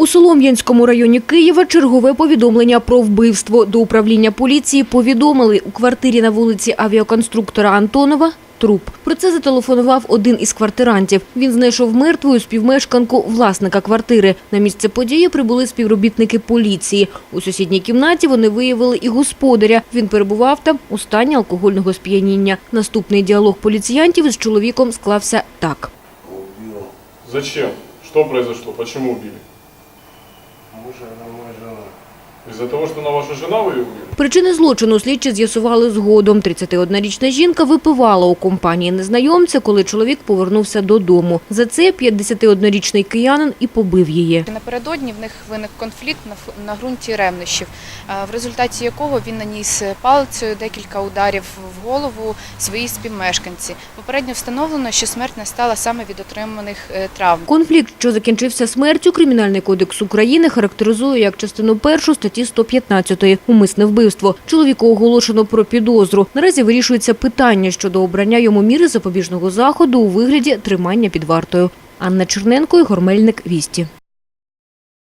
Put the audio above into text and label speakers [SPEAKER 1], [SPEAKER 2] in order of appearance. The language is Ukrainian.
[SPEAKER 1] У Солом'янському районі Києва чергове повідомлення про вбивство. До управління поліції повідомили у квартирі на вулиці авіаконструктора Антонова труп. Про це зателефонував один із квартирантів. Він знайшов мертвою співмешканку власника квартири. На місце події прибули співробітники поліції. У сусідній кімнаті вони виявили і господаря. Він перебував там у стані алкогольного сп'яніння. Наступний діалог поліціянтів із чоловіком склався так.
[SPEAKER 2] Зачем? Что произошло? Почему убили?
[SPEAKER 3] Мужа, она моя жена.
[SPEAKER 2] Из-за того, что она ваша жена вы ее убили?
[SPEAKER 1] Причини злочину слідчі з'ясували згодом. 31-річна жінка випивала у компанії незнайомця, коли чоловік повернувся додому. За це 51-річний киянин і побив її.
[SPEAKER 4] Напередодні в них виник конфлікт на, ф- на ґрунті ревнощів, е, в результаті якого він наніс палицею декілька ударів в голову своїй співмешканці. Попередньо встановлено, що смерть настала саме від отриманих е, травм.
[SPEAKER 1] Конфлікт, що закінчився смертю, Кримінальний кодекс України характеризує як частину першу статті 115 – умисне вбивство. Чоловіку оголошено про підозру. Наразі вирішується питання щодо обрання йому міри запобіжного заходу у вигляді тримання під вартою. Анна Черненко, Ігор Мельник, Вісті.